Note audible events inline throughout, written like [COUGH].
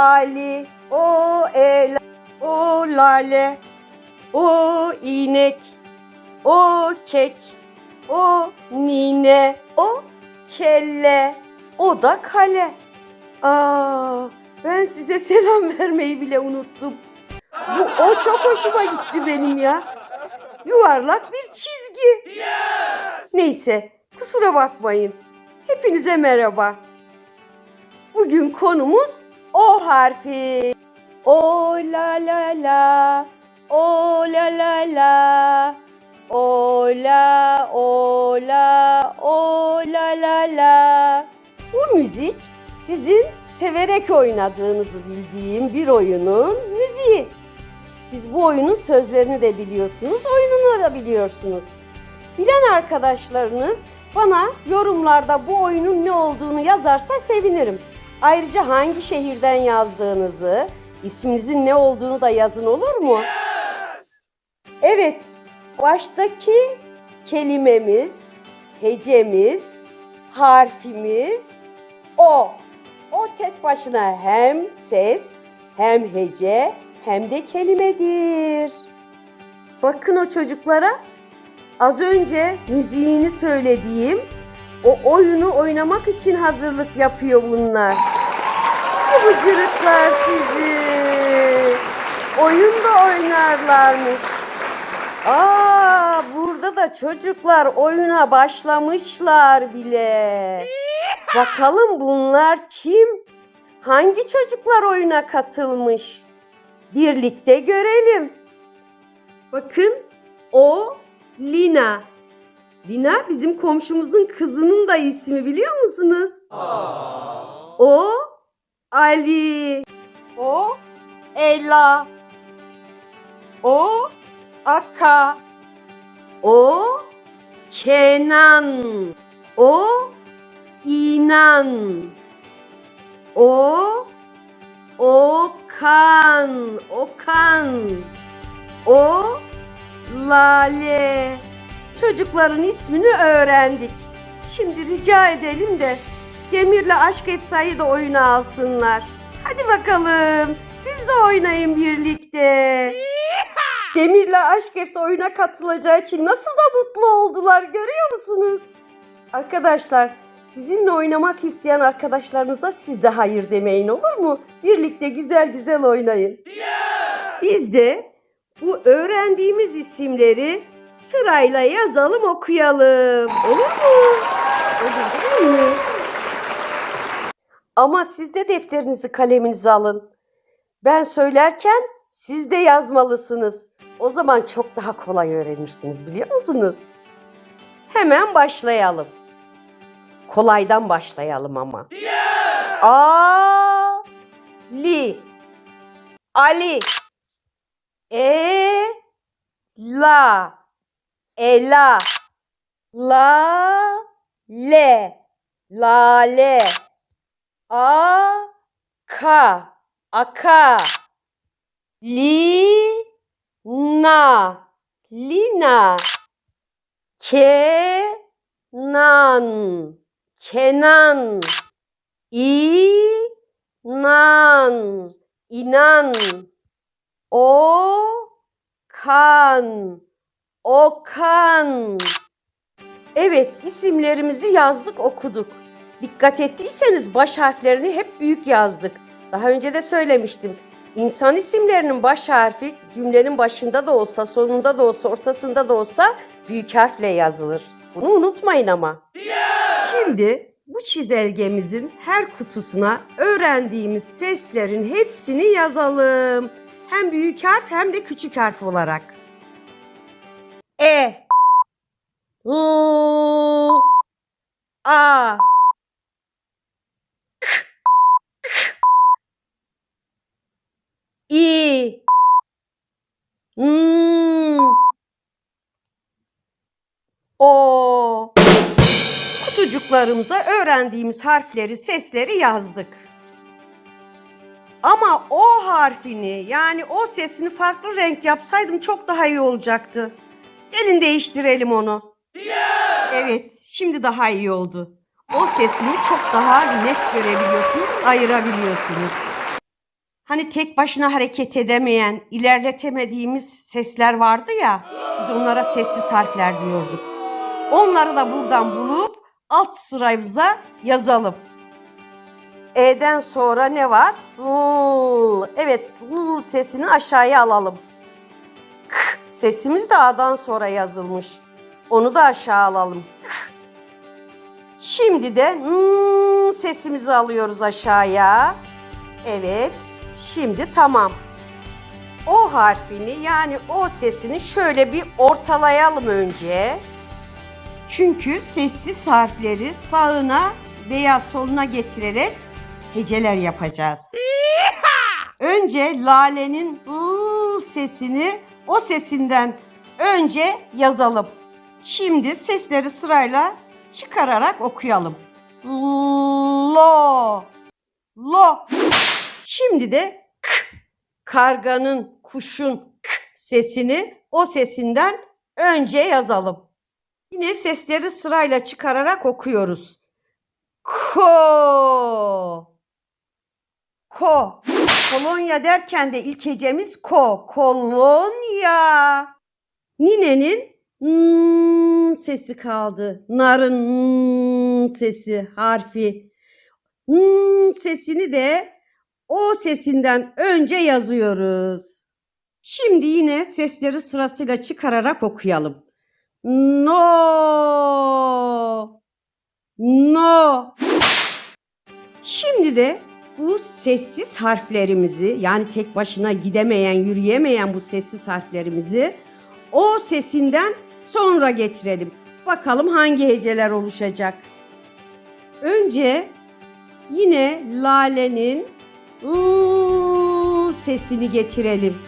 Ali, o el, o lale, o inek, o kek, o nine, o kelle, o da kale. Aa, ben size selam [LAUGHS] vermeyi bile unuttum. Bu o çok hoşuma gitti benim ya. Yuvarlak bir çizgi. Neyse, kusura bakmayın. Hepinize merhaba. Bugün konumuz O harfi. O la la la. O la la la. O la o la o la la la. Bu müzik sizin severek oynadığınızı bildiğim bir oyunun müziği. Siz bu oyunun sözlerini de biliyorsunuz, oyununu da biliyorsunuz. Bilen arkadaşlarınız bana yorumlarda bu oyunun ne olduğunu yazarsa sevinirim. Ayrıca hangi şehirden yazdığınızı, isminizin ne olduğunu da yazın olur mu? Evet, baştaki kelimemiz, hecemiz, harfimiz o. O tek başına hem ses, hem hece, hem de kelimedir. Bakın o çocuklara. Az önce müziğini söylediğim o oyunu oynamak için hazırlık yapıyor bunlar. Bu bıcırıklar sizi. Oyun da oynarlarmış. Aa, burada da çocuklar oyuna başlamışlar bile. [LAUGHS] Bakalım bunlar kim? Hangi çocuklar oyuna katılmış? Birlikte görelim. Bakın o Lina. Lina bizim komşumuzun kızının da ismi biliyor musunuz? O Ali. O Ela. O Aka. O Kenan. O İnan. O Okan. Okan. O Lale. Çocukların ismini öğrendik. Şimdi rica edelim de Demir'le Aşk Efsa'yı da oyuna alsınlar. Hadi bakalım. Siz de oynayın birlikte. Demir'le Aşk Efsa oyuna katılacağı için nasıl da mutlu oldular görüyor musunuz? Arkadaşlar sizinle oynamak isteyen arkadaşlarınıza siz de hayır demeyin olur mu? Birlikte güzel güzel oynayın. Biz de bu öğrendiğimiz isimleri sırayla yazalım okuyalım. Olur mu? Olur değil mi? Ama siz de defterinizi kaleminizi alın. Ben söylerken siz de yazmalısınız. O zaman çok daha kolay öğrenirsiniz biliyor musunuz? Hemen başlayalım. Kolaydan başlayalım ama. A li Ali E la Ela. La le Lale. A. Ka Aka. Li. Na. Lina. Kenan. Kenan. İnan. İnan. O kan Okan Evet isimlerimizi yazdık okuduk. Dikkat ettiyseniz baş harflerini hep büyük yazdık. Daha önce de söylemiştim. İnsan isimlerinin baş harfi cümlenin başında da olsa, sonunda da olsa, ortasında da olsa büyük harfle yazılır. Bunu unutmayın ama. Şimdi bu çizelgemizin her kutusuna öğrendiğimiz seslerin hepsini yazalım. Hem büyük harf hem de küçük harf olarak. E. L A. İ. N. O. Kutucuklarımıza öğrendiğimiz harfleri, sesleri yazdık. Ama o harfini yani o sesini farklı renk yapsaydım çok daha iyi olacaktı. Gelin değiştirelim onu. Evet, şimdi daha iyi oldu. O sesini çok daha net görebiliyorsunuz, ayırabiliyorsunuz. Hani tek başına hareket edemeyen, ilerletemediğimiz sesler vardı ya. Biz onlara sessiz harfler diyorduk. Onları da buradan bulup alt sıramıza yazalım. E'den sonra ne var? L. Evet, L sesini aşağıya alalım. K sesimiz de A'dan sonra yazılmış. Onu da aşağı alalım. K. Şimdi de N sesimizi alıyoruz aşağıya. Evet, şimdi tamam. O harfini yani o sesini şöyle bir ortalayalım önce. Çünkü sessiz harfleri sağına veya soluna getirerek heceler yapacağız. Önce lalenin l sesini o sesinden önce yazalım. Şimdi sesleri sırayla çıkararak okuyalım. Lo, lo. Şimdi de k, karganın, kuşun k sesini o sesinden önce yazalım. Yine sesleri sırayla çıkararak okuyoruz. Ko. Ko. Kolonya derken de ilk hecemiz ko. Kolonya. Ninenin n sesi kaldı. Narın n sesi harfi. N sesini de o sesinden önce yazıyoruz. Şimdi yine sesleri sırasıyla çıkararak okuyalım. No. No. Şimdi de bu sessiz harflerimizi yani tek başına gidemeyen, yürüyemeyen bu sessiz harflerimizi o sesinden sonra getirelim. Bakalım hangi heceler oluşacak. Önce yine lalenin ıı sesini getirelim.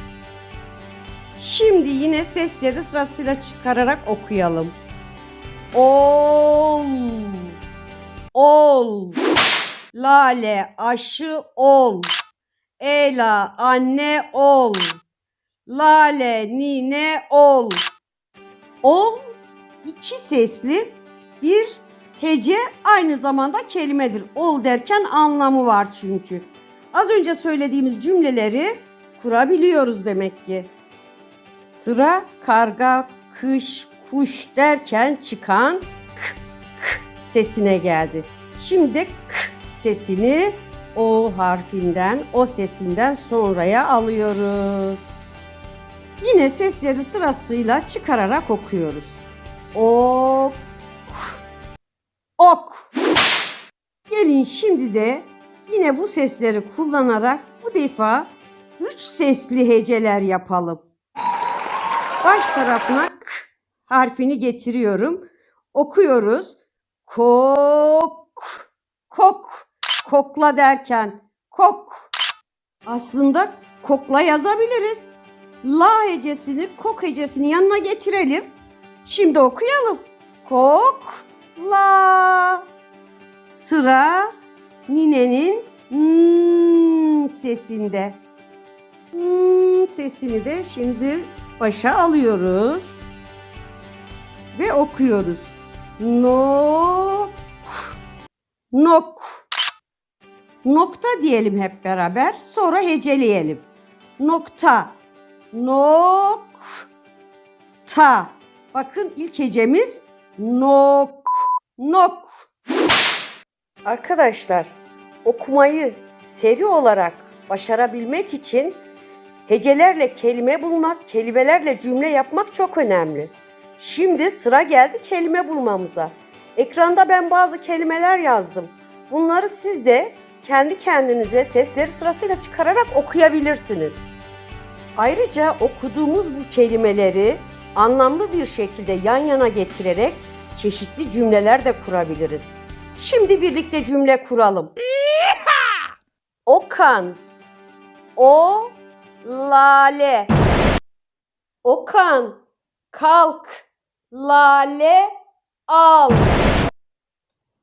Şimdi yine sesleri sırasıyla çıkararak okuyalım. Ol. Ol. Lale aşı ol. Ela anne ol. Lale nine ol. Ol iki sesli bir hece aynı zamanda kelimedir. Ol derken anlamı var çünkü. Az önce söylediğimiz cümleleri kurabiliyoruz demek ki. Sıra karga, kış, kuş derken çıkan k, k sesine geldi. Şimdi k sesini o harfinden, o sesinden sonraya alıyoruz. Yine sesleri sırasıyla çıkararak okuyoruz. Ok, ok. Gelin şimdi de yine bu sesleri kullanarak bu defa üç sesli heceler yapalım. Baş tarafına k harfini getiriyorum. Okuyoruz. Kok, kok, kokla derken kok. Aslında kokla yazabiliriz. La hecesini kok hecesini yanına getirelim. Şimdi okuyalım. Kok, la. Sıra ninenin n sesinde. N sesini de şimdi başa alıyoruz ve okuyoruz. Nok, nok. Nokta diyelim hep beraber. Sonra heceleyelim. Nokta. Nok. Ta. Bakın ilk hecemiz nok. Nok. Arkadaşlar okumayı seri olarak başarabilmek için hecelerle kelime bulmak, kelimelerle cümle yapmak çok önemli. Şimdi sıra geldi kelime bulmamıza. Ekranda ben bazı kelimeler yazdım. Bunları siz de kendi kendinize sesleri sırasıyla çıkararak okuyabilirsiniz. Ayrıca okuduğumuz bu kelimeleri anlamlı bir şekilde yan yana getirerek çeşitli cümleler de kurabiliriz. Şimdi birlikte cümle kuralım. Okan, o lale. Okan, kalk, lale al.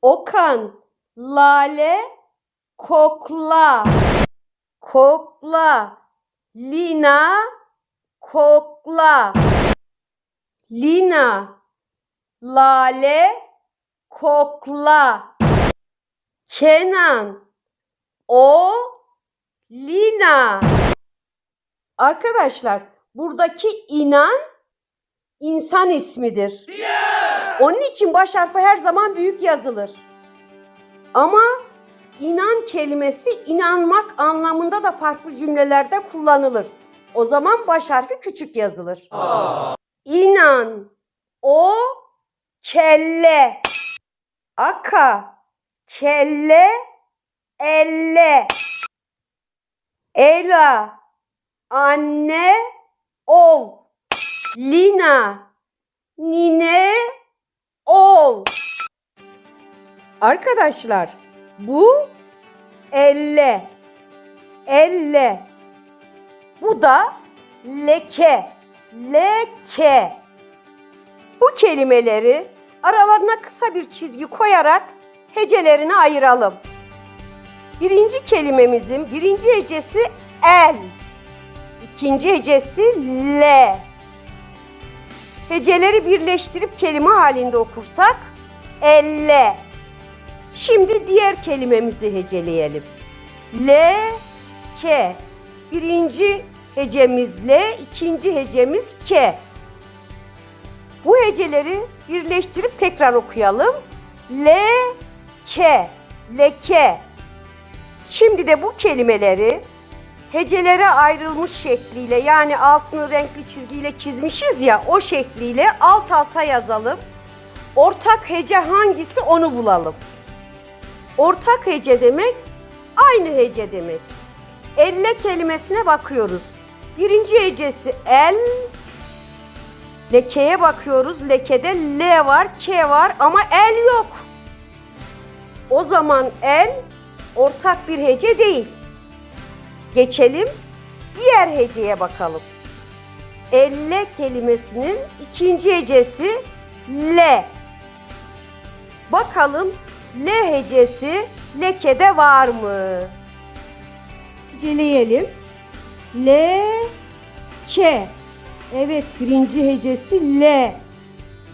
Okan, lale kokla. Kokla. Lina kokla. Lina lale kokla. Kenan o Lina. Arkadaşlar buradaki inan insan ismidir. Onun için baş harfi her zaman büyük yazılır. Ama inan kelimesi inanmak anlamında da farklı cümlelerde kullanılır. O zaman baş harfi küçük yazılır. İnan, o, kelle, aka, kelle, elle, ela, anne, ol, lina, nine, ol. Arkadaşlar bu elle, elle. Bu da leke, leke. Bu kelimeleri aralarına kısa bir çizgi koyarak hecelerini ayıralım. Birinci kelimemizin birinci hecesi el. İkinci hecesi le. Heceleri birleştirip kelime halinde okursak elle. Şimdi diğer kelimemizi heceleyelim. Le, ke. Birinci hecemiz le, ikinci hecemiz ke. Bu heceleri birleştirip tekrar okuyalım. Le, ke, leke. Şimdi de bu kelimeleri hecelere ayrılmış şekliyle yani altını renkli çizgiyle çizmişiz ya o şekliyle alt alta yazalım. Ortak hece hangisi onu bulalım. Ortak hece demek aynı hece demek. Elle kelimesine bakıyoruz. Birinci hecesi el. Lekeye bakıyoruz. Lekede L var, K var ama el yok. O zaman el ortak bir hece değil. Geçelim diğer heceye bakalım. Elle kelimesinin ikinci hecesi L. Bakalım L hecesi lekede var mı? Heceleyelim. L, K. Evet birinci hecesi L.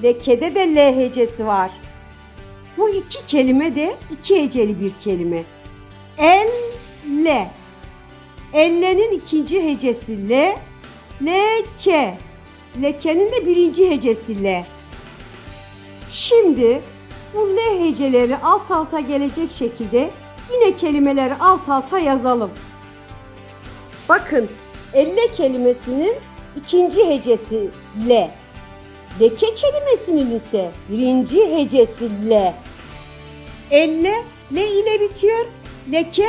Lekede de L hecesi var. Bu iki kelime de iki heceli bir kelime. El, le. Ellenin ikinci hecesi le. Leke. Lekenin de birinci hecesi le. Şimdi bu le heceleri alt alta gelecek şekilde yine kelimeleri alt alta yazalım. Bakın elle kelimesinin ikinci hecesi le. Leke kelimesinin ise birinci hecesi le. Elle le ile bitiyor. Leke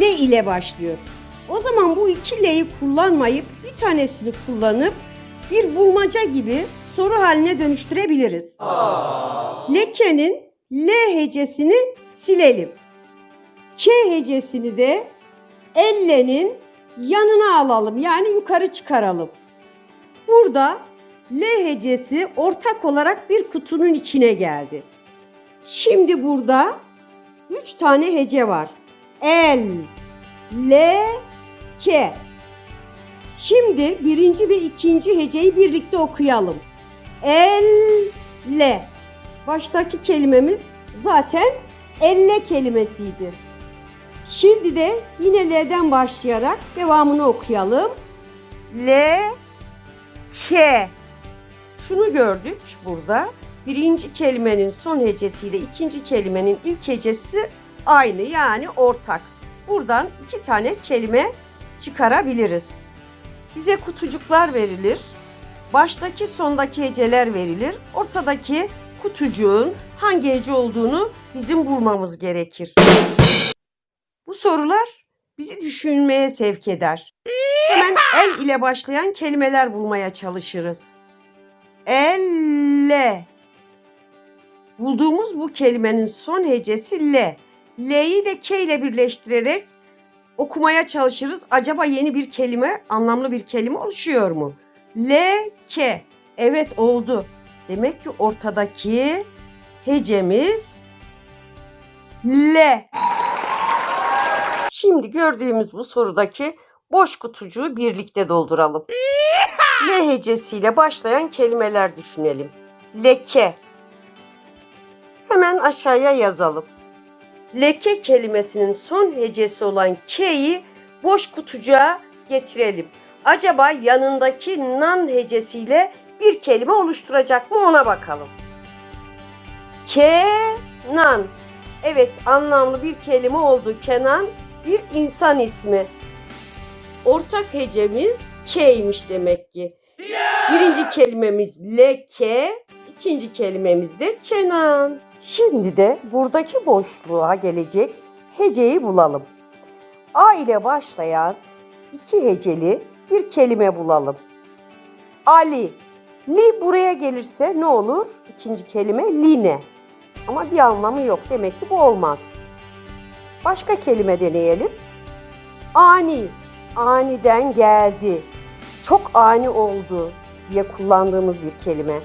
le ile başlıyor. O zaman bu iki le'yi kullanmayıp bir tanesini kullanıp bir bulmaca gibi soru haline dönüştürebiliriz. Lekenin L hecesini silelim. K hecesini de ellenin yanına alalım yani yukarı çıkaralım. Burada L hecesi ortak olarak bir kutunun içine geldi. Şimdi burada üç tane hece var. El, L, K. Şimdi birinci ve ikinci heceyi birlikte okuyalım. El, L. Baştaki kelimemiz zaten elle kelimesiydi. Şimdi de yine L'den başlayarak devamını okuyalım. L, K. Şunu gördük burada. Birinci kelimenin son hecesiyle ikinci kelimenin ilk hecesi aynı yani ortak. Buradan iki tane kelime çıkarabiliriz. Bize kutucuklar verilir. Baştaki sondaki heceler verilir. Ortadaki kutucuğun hangi hece olduğunu bizim bulmamız gerekir. Bu sorular bizi düşünmeye sevk eder. Hemen el ile başlayan kelimeler bulmaya çalışırız. Elle. Bulduğumuz bu kelimenin son hecesi L. L'yi de K ile birleştirerek okumaya çalışırız. Acaba yeni bir kelime, anlamlı bir kelime oluşuyor mu? L, K. Evet oldu. Demek ki ortadaki hecemiz L. Şimdi gördüğümüz bu sorudaki boş kutucuğu birlikte dolduralım. L hecesiyle başlayan kelimeler düşünelim. Leke. Hemen aşağıya yazalım. Leke kelimesinin son hecesi olan K'yi boş kutucuğa getirelim. Acaba yanındaki nan hecesiyle bir kelime oluşturacak mı ona bakalım. Kenan. Evet anlamlı bir kelime oldu. Kenan bir insan ismi. Ortak hecemiz K'ymiş demek ki. Birinci kelimemiz leke, ikinci kelimemiz de Kenan. Şimdi de buradaki boşluğa gelecek heceyi bulalım. A ile başlayan iki heceli bir kelime bulalım. Ali. Li buraya gelirse ne olur? İkinci kelime line. Ama bir anlamı yok. Demek ki bu olmaz. Başka kelime deneyelim. Ani. Aniden geldi. Çok ani oldu diye kullandığımız bir kelime.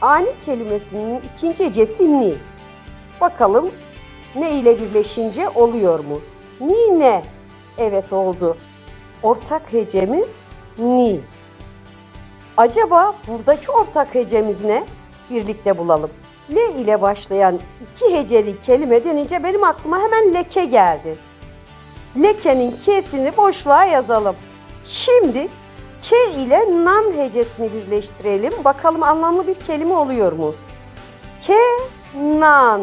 Ani kelimesinin ikinci hecesi ni. Bakalım ne ile birleşince oluyor mu? Ni ne? Evet oldu. Ortak hecemiz ni. Acaba buradaki ortak hecemiz ne? Birlikte bulalım. L ile başlayan iki heceli kelime denince benim aklıma hemen leke geldi. Lekenin K'sini boşluğa yazalım. Şimdi K ile nan hecesini birleştirelim. Bakalım anlamlı bir kelime oluyor mu? Kenan.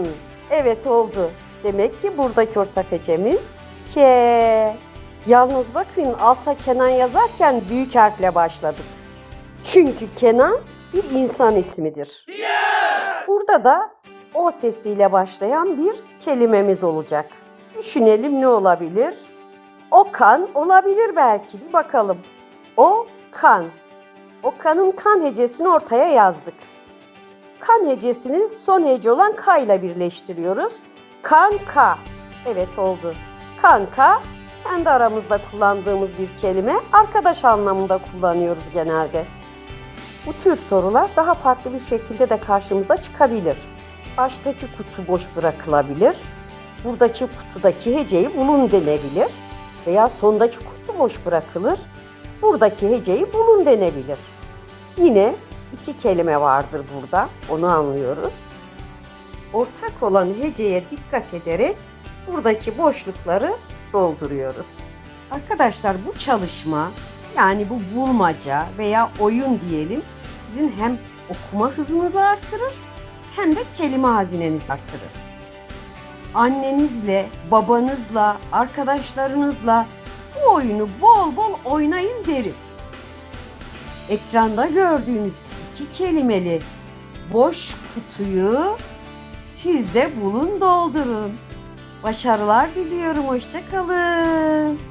Evet oldu. Demek ki buradaki ortak hecemiz K. Yalnız bakın alta Kenan yazarken büyük harfle başladık. Çünkü Kenan bir insan ismidir. Burada da o sesiyle başlayan bir kelimemiz olacak. Düşünelim ne olabilir? Okan olabilir belki. Bir bakalım. O kan. Okan'ın kan hecesini ortaya yazdık. Kan hecesini son hece olan K ile birleştiriyoruz. Kanka. Evet oldu. Kanka kendi aramızda kullandığımız bir kelime. Arkadaş anlamında kullanıyoruz genelde. Bu tür sorular daha farklı bir şekilde de karşımıza çıkabilir. Baştaki kutu boş bırakılabilir. Buradaki kutudaki heceyi bulun denebilir. Veya sondaki kutu boş bırakılır. Buradaki heceyi bulun denebilir. Yine iki kelime vardır burada. Onu anlıyoruz. Ortak olan heceye dikkat ederek buradaki boşlukları dolduruyoruz. Arkadaşlar bu çalışma yani bu bulmaca veya oyun diyelim sizin hem okuma hızınızı artırır hem de kelime hazinenizi artırır. Annenizle, babanızla, arkadaşlarınızla bu oyunu bol bol oynayın derim. Ekranda gördüğünüz iki kelimeli boş kutuyu siz de bulun doldurun. Başarılar diliyorum. Hoşçakalın.